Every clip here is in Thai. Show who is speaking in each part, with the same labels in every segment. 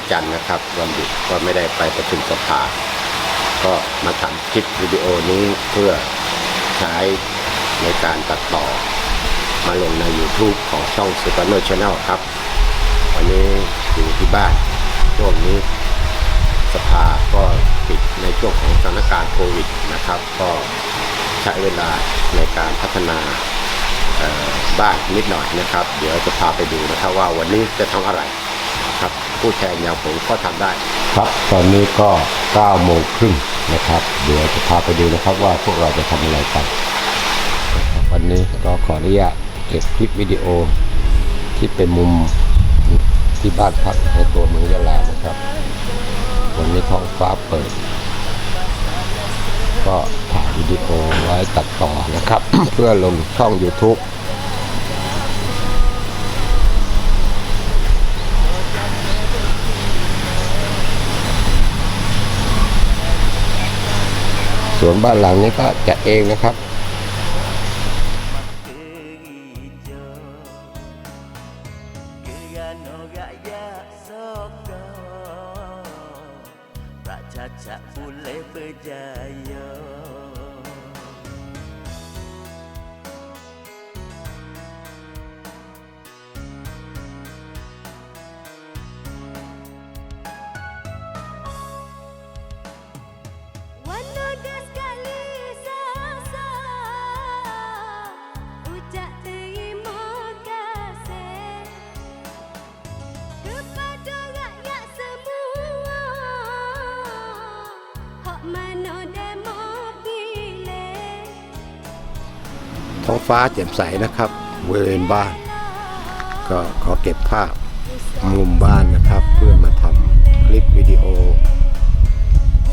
Speaker 1: วันจันทร์นะครับ วันหยุดก็ไม่ได้ไปประชุมสภา ก็มาทำคลิปวิดีโอนี้เพื่อใช้ในการตัดต่อ มาลงใน YouTube ของช่อง Super n o Channel ครับ วันนี้อยู่ที่บ้านช่วงนี้สภาก็ปิดในช่วงของสถานการณ์โควิดนะครับ ก็ใช้เวลาในการพัฒนาบ้านนิดหน่อยนะครับ เดี๋ยวจะพาไปดูนะครับว่าวันนี้จะทำอะไรครับ ผู้แทนอย่างผมก็ทำได้ ครับตอนนี้ก็9โมงครึ่งนะครับ เดี๋ยวจะพาไปดูนะครับว่าพวกเราจะทำอะไรกัน วันนี้ก็ขออนุญาตเก็บคลิปวิดีโอที่เป็นมุมที่บ้านพักในตัวเมืองยะลานะครับ วันนี้ท้องฟ้าเปิด ก็ถ่ายวิดีโอไว้ตัดต่อนะครับ เพื่อลงช่อง YouTube สวนบ้านหลังนี้ก็จัดเองนะครับ
Speaker 2: Cacak boleh berjaya
Speaker 3: วัน
Speaker 1: ท้องฟ้าแจ่มใสนะครับบริเวณบ้าน ก็ขอเก็บภาพมุมบ้านนะครับ เพื่อมาทำคลิปวิดีโอ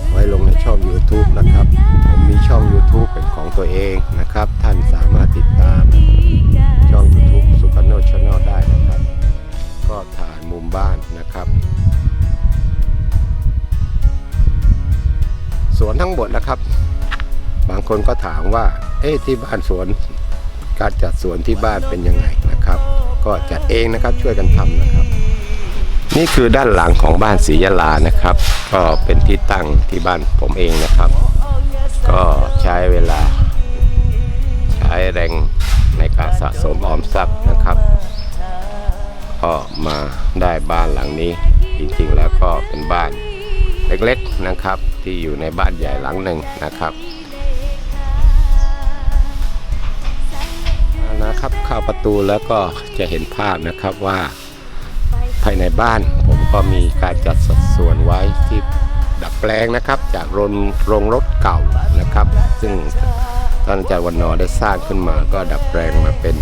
Speaker 1: ไว้ลงในช่อง YouTube นะครับ ผมมีช่อง YouTube เป็นของตัวเองนะครับ ท่านสามารถติดตามช่อง YouTube สุก a โนช n แนลได้นะครับ ก็ถ่ายมุมบ้านนะครับสวนทั้งหมดนะครับ บางคนก็ถามว่า เอ๊ะที่บ้านสวน การจัดสวนที่บ้านเป็นยังไงนะครับ ก็จัดเองนะครับช่วยกันทำนะครับ นี่คือด้านหลังของบ้านศรียะลานะครับ ก็เป็นที่ตั้งที่บ้านผมเองนะครับ ก็ใช้เวลา ใช้แรงในการสะสมออมทรัพย์นะครับก็มาได้บ้านหลังนี้ จริงๆแล้วก็เป็นบ้านเล็กๆนะครับ ที่อยู่ในบ้านใหญ่หลังหนึ่งนะครับ นะครับเข้าประตูแล้วก็จะเห็นภาพนะครับว่าภายในบ้านผมก็มีการจัดสัดส่วนไว้ที่ดัดแปลงนะครับจากโรงโรงรถเก่านะครับ ซึ่งท่านอาจารย์วันนอได้สร้างขึ้นมาก็ดัดแปลงมาเป็น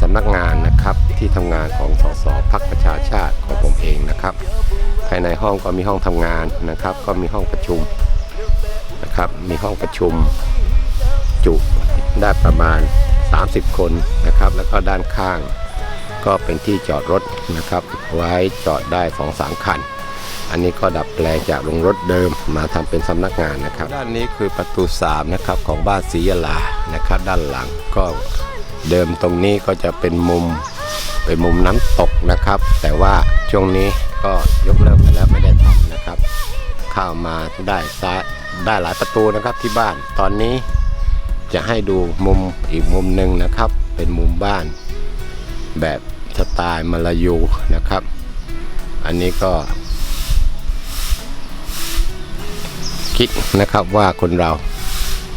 Speaker 1: สำนักงานนะครับที่ทำงานของสสพักประชาชาติของผมเองนะครับ ภายในห้องก็มีห้องทำงานนะครับ ก็มีห้องประชุมนะครับ มีห้องประชุมจุได้ประมาณ 30 คนนะครับ แล้วก็ด้านข้างก็เป็นที่จอดรถนะครับ ไว้จอดได้2อสามคัน อันนี้ก็ดับแปลงจากโรงรถเดิมมาทำเป็นสำนักงานนะครับ ด้านนี้คือประตู3นะครับของบ้านศรียาลานะครับ ด้านหลังก็เดิมตรงนี้ก็จะเป็นมุมเป็นมุมน้ำตกนะครับ แต่ว่าช่วงนี้ก็ยกเลิกไปแล้วไม่ได้ทำนะครับ เข้ามาได้ซ้ายได้หลายประตูนะครับที่บ้านตอนนี้ จะให้ดูมุมอีกมุมหนึ่งนะครับ เป็นมุมบ้านแบบสไตล์มาลายูนะครับ อันนี้ก็ คิดนะครับว่าคนเรา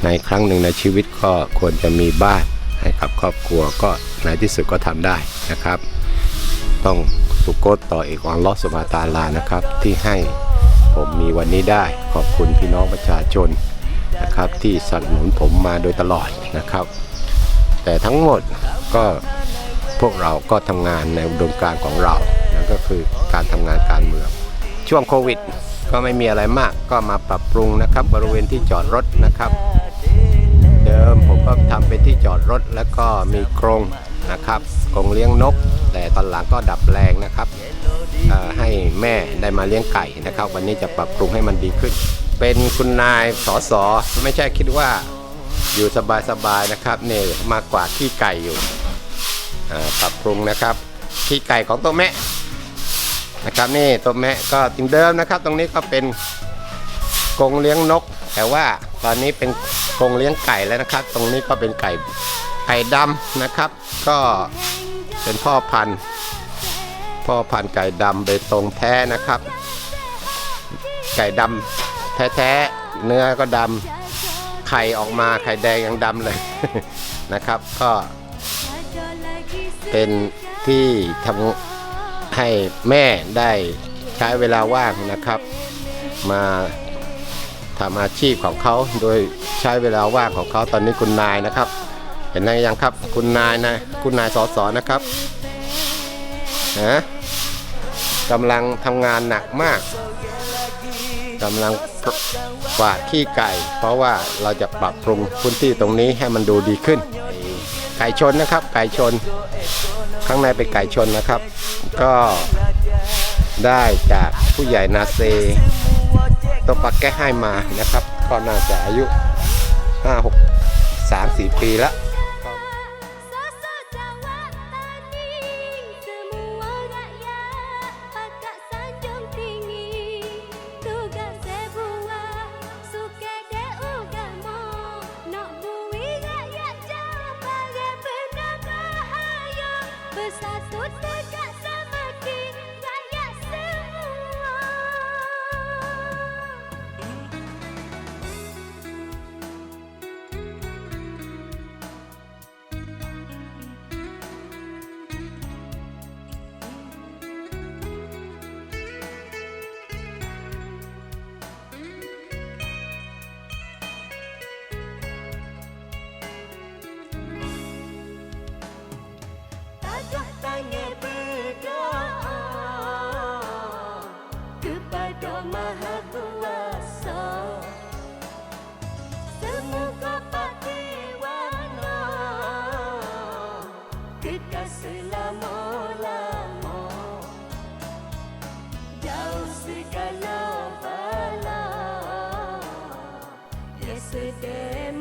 Speaker 1: ในครั้งหนึ่งในชีวิตก็ควรจะมีบ้านให้กับครอบครัวก็ในที่สุดก็ทำได้นะครับ ต้องสุโกตต่อเอกอัลลอฮฺสุบาตาลานะครับ ที่ให้ผมมีวันนี้ได้ขอบคุณพี่น้องประชาชน นะครับที่สนับสนุนผมมาโดยตลอดนะครับ แต่ทั้งหมดก็พวกเราก็ทำงานในอุดมการของเรานั่นก็คือการทำงานการเมือง ช่วงโควิดก็ไม่มีอะไรมากก็มาปรับปรุงนะครับ บริเวณที่จอดรถนะครับ เดิมผมก็ทำเป็นที่จอดรถแล้วก็มีกรงนะครับกรงเลี้ยงนก แต่ตอนหลังก็ดับแปลงนะครับให้แม่ได้มาเลี้ยงไก่นะครับ วันนี้จะปรับปรุงให้มันดีขึ้น เป็นคุณนายสอสอไม่ใช่คิดว่าอยู่สบายๆนะครับนี่มากกว่าขี้ไก่อยู่ปรับปรุงนะครับขี้ไก่ของตัวแม่นะครับนี่ตัวแม่ก็ถึงเดิมนะครับ ตรงนี้ก็เป็นกรงเลี้ยงนก แต่ว่าตอนนี้เป็นกรงเลี้ยงไก่แล้วนะครับ ตรงนี้ก็เป็นไก่ไก่ดำนะครับ ก็เป็นพ่อพันธุ์ พ่อพันธุ์ไก่ดำเบตงแท้นะครับ ไก่ดำ แท้ๆเนื้อก็ดำไข่ออกมาไข่แดงยังดำเลย นะครับก็เป็นที่ทำให้แม่ได้ใช้เวลาว่างนะครับ มาทำอาชีพของเขาโดยใช้เวลาว่างของเขาตอนนี้คุณนายนะครับ เห็นไหมยังครับ คุณนายนะคุณนายสอสอนะครับนะกำลังทำงานหนักมาก กำลังกวาดขี้ไก่ เพราะว่าเราจะปรับปรุงพื้นที่ตรงนี้ให้มันดูดีขึ้น ไก่ชนนะครับ ไก่ชน ข้างในเป็นไก่ชนนะครับ ก็ได้จากผู้ใหญ่นาเซตัวปักแก้ให้มานะครับ ก็น่าจะอายุ5 6 3 4 ปีแล้ว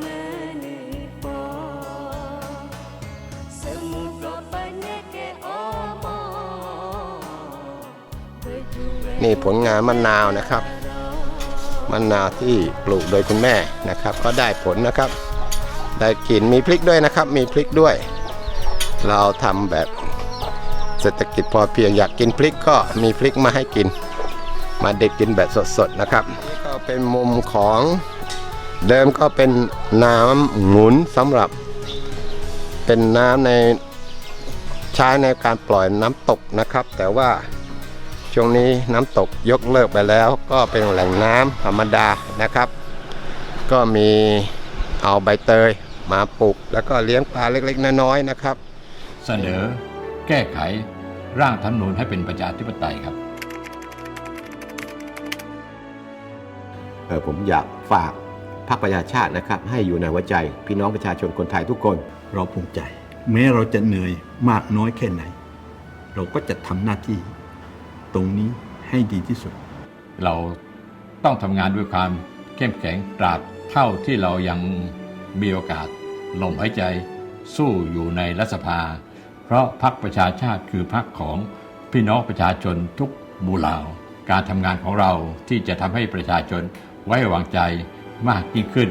Speaker 2: menepo Semoga penyeke omo
Speaker 1: นี่ผลงานมะนาวนะครับมะนาวที่ปลูกโดยคุณแม่นะครับ ก็ได้ผลนะครับ ได้กลิ่นมีพริกด้วยนะครับ มีพริกด้วย เราทำแบบเศรษฐกิจพอเพียงอยากกินพริกก็มีพริกมาให้กิน มาเด็ดกินแบบสดๆนะครับนี่ก็เป็นมุมของ เดิมก็เป็นน้ำหมุนสำหรับเป็นน้ำในใช้ในการปล่อยน้ำตกนะครับ แต่ว่าช่วงนี้น้ำตกยกเลิกไปแล้ว ก็เป็นแหล่งน้ำธรรมดานะครับ ก็มีเอาใบเตยมาปลูกแล้วก็เลี้ยงปลาเล็กๆ น้อยๆนะครับ
Speaker 4: เสนอแก้ไขร่างธรรมนูญให้เป็นประชาธิปไตยครับ
Speaker 1: เออผมอยากฝาก พรรคประชาชาตินะครับให้อยู่ในหัวใจพี่น้องประชาชนคนไทยทุกคน
Speaker 5: เราภูมิใจ แม้เราจะเหนื่อยมากน้อยแค่ไหน เราก็จะทำหน้าที่ ตรงนี้ให้ดีที่สุด
Speaker 4: เราต้องทำงานด้วยความเข้มแข็งตราบเท่าที่เรายังมีโอกาสลมหายใจสู้อยู่ในรัฐสภา เพราะพรรคประชาชาติคือพรรคของพี่น้องประชาชนทุกหมู่เหล่าการทำงานของเราที่จะทำให้ประชาชนไว้วางใจ มากยิ่งขึ้น